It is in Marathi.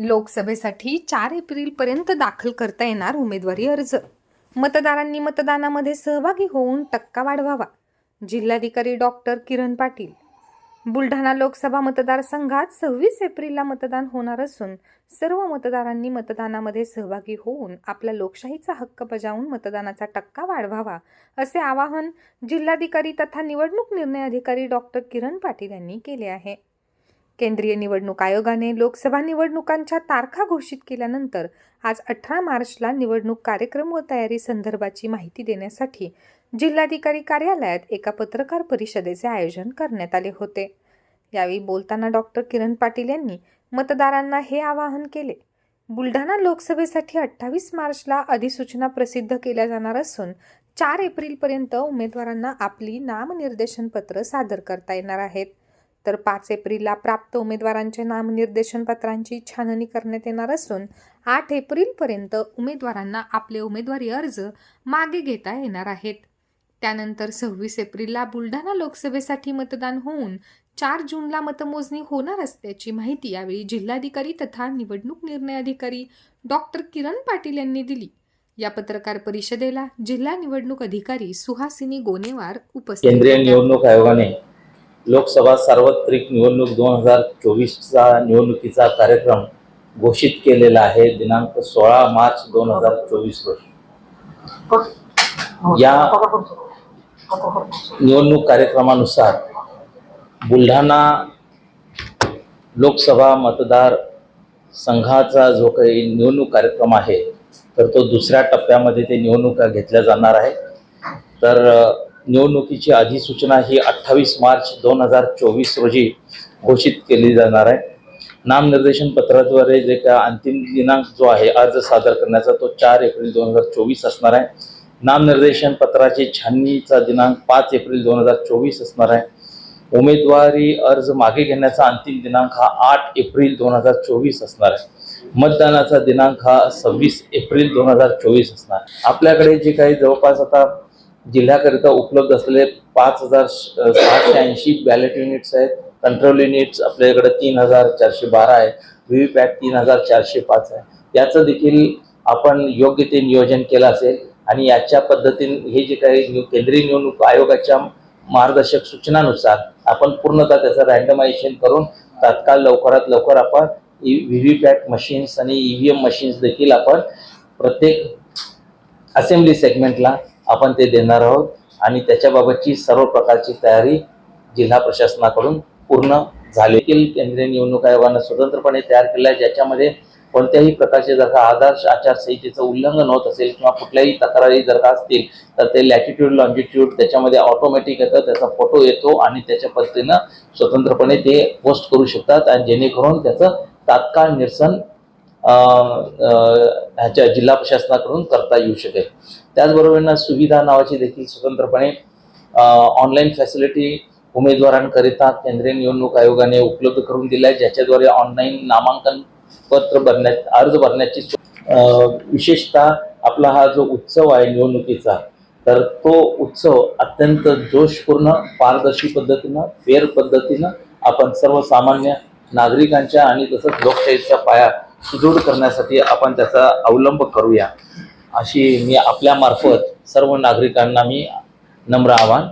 लोकसभेसाठी चार एप्रिलपर्यंत दाखल करता येणार उमेदवारी अर्ज. मतदारांनी मतदानामध्ये सहभागी होऊन टक्का वाढवावा. जिल्हाधिकारी डॉक्टर किरण पाटील. बुलढाणा लोकसभा मतदारसंघात सव्वीस एप्रिलला मतदान होणार असून सर्व मतदारांनी मतदानामध्ये सहभागी होऊन आपला लोकशाहीचा हक्क बजावून मतदानाचा टक्का वाढवावा असे आवाहन जिल्हाधिकारी तथा निवडणूक निर्णय अधिकारी डॉक्टर किरण पाटील यांनी केले आहे. केंद्रीय निवडणूक आयोगाने लोकसभा निवडणुकांच्या तारखा घोषित केल्यानंतर आज अठरा मार्चला निवडणूक कार्यक्रम व तयारी संदर्भाची माहिती देण्यासाठी जिल्हाधिकारी कार्यालयात एका पत्रकार परिषदेचे आयोजन करण्यात आले होते. यावेळी बोलताना डॉक्टर किरण पाटील यांनी मतदारांना हे आवाहन केले बुलढाणा लोकसभेसाठी अठ्ठावीस मार्चला अधिसूचना प्रसिद्ध केल्या जाणार असून चार एप्रिलपर्यंत उमेदवारांना आपली नामनिर्देशन पत्र सादर करता येणार आहेत. तर पाच एप्रिलला प्राप्त उमेदवारांच्या नामनिर्देशन पत्रांची छाननी करण्यात येणार असून आठ एप्रिलपर्यंत उमेदवारांना आपले उमेदवारी अर्ज मागे घेता येणार आहेत. त्यानंतर सव्वीस एप्रिलला बुलढाणा लोकसभेसाठी मतदान होऊन चार जूनला मतमोजणी होणार असल्याची माहिती यावेळी जिल्हाधिकारी तथा निवडणूक निर्णय अधिकारी डॉक्टर किरण पाटील यांनी दिली. या पत्रकार परिषदेला जिल्हा निवडणूक अधिकारी सुहासिनी गोनेवार उपस्थित केंद्रीय. निवडणूक आयोगाने लोकसभा सार्वत्रिक निवडणूक दोन हजार चोवीसचा निवडणुकीचा कार्यक्रम घोषित केलेला आहे दिनांक सोळा मार्च दोन हजार चोवीस रोजी. या निवडणूक कार्यक्रमानुसार बुलढाणा लोकसभा मतदार संघाचा जो काही निवडणूक कार्यक्रम आहे तर तो दुसऱ्या टप्प्यामध्ये ते निवडणुका घेतल्या जाणार आहे. तर निवडणुकीची अधिसूचना ही अठ्ठावीस मार्च दोन हजार चोवीस रोजी घोषित केली जाणार आहे. नामनिर्देशन पत्राद्वारे जे का अंतिम दिनांक जो आहे अर्ज सादर करण्याचा तो चार एप्रिल दोन हजार चोवीस असणार आहे. नामनिर्देशन पत्राची छाननीचा दिनांक पाच एप्रिल दोन हजार चोवीस असणार आहे. उमेदवारी अर्ज मागे घेण्याचा अंतिम दिनांक हा आठ एप्रिल दोन हजार चोवीस असणार आहे. मतदानाचा दिनांक हा सव्वीस एप्रिल दोन हजार चोवीस असणार आपल्याकडे जे काही जवळपास आता जिल्ह्याकरिता उपलब्ध असलेले पाच हजार सहाशे ऐंशी बॅलेट युनिट्स आहेत. कंट्रोल युनिट्स आपल्याकडे तीन हजार चारशे बारा आहे व्ही व्ही पॅट तीन हजार चारशे पाच आहे. याचं देखील आपण योग्य ते नियोजन केलं असेल. आणि याच्या पद्धतीने हे जे काही केंद्रीय निवडणूक आयोगाच्या मार्गदर्शक सूचनानुसार आपण पूर्णतः त्याचं रँडमायझेशन करून तात्काळ लवकरात लवकर आपण व्ही व्ही पॅट मशीन्स आणि ई व्ही एम मशीन्स देखील आपण प्रत्येक असेंब्ली सेगमेंटला आपण ते देणार आहोत. आणि त्याच्याबाबतची सर्व प्रकारची तयारी जिल्हा प्रशासनाकडून पूर्ण झाली. केंद्रीय निवडणूक आयोगानं स्वतंत्रपणे तयार केलं आहे. ज्याच्यामध्ये कोणत्याही प्रकारचे जर का आदर्श आचारसंहितेचं उल्लंघन होत असेल किंवा कुठल्याही तक्रारी जर का असतील तर ते लॅटिट्यूड लॉन्जिट्यूड त्याच्यामध्ये ऑटोमॅटिक येतं. त्याचा फोटो येतो आणि त्याच्या पद्धतीनं स्वतंत्रपणे ते पोस्ट करू शकतात. आणि जेणेकरून त्याचं तात्काळ निरसन ह्याच्या जिल्हा प्रशासनाकडून करता येऊ शकेल. त्याचबरोबर सुविधा नावाची देखील स्वतंत्रपणे ऑनलाईन फॅसिलिटी उमेदवारांकरिता केंद्रीय निवडणूक आयोगाने उपलब्ध करून दिल्या आहे ज्याच्याद्वारे ऑनलाईन नामांकन पत्र भरण्यात अर्ज भरण्याची विशेषतः आपला हा जो उत्सव आहे निवडणुकीचा तर तो उत्सव अत्यंत जोशपूर्ण पारदर्शी पद्धतीनं फेर पद्धतीनं आपण सर्वसामान्य नागरिकांच्या आणि तसंच लोकशाहीचा पाया सुदृढ करण्यासाठी आपण त्याचा अवलंब करूया. अशी मी आपल्या मार्फत सर्व नागरिकांना मी नम्र आवाहन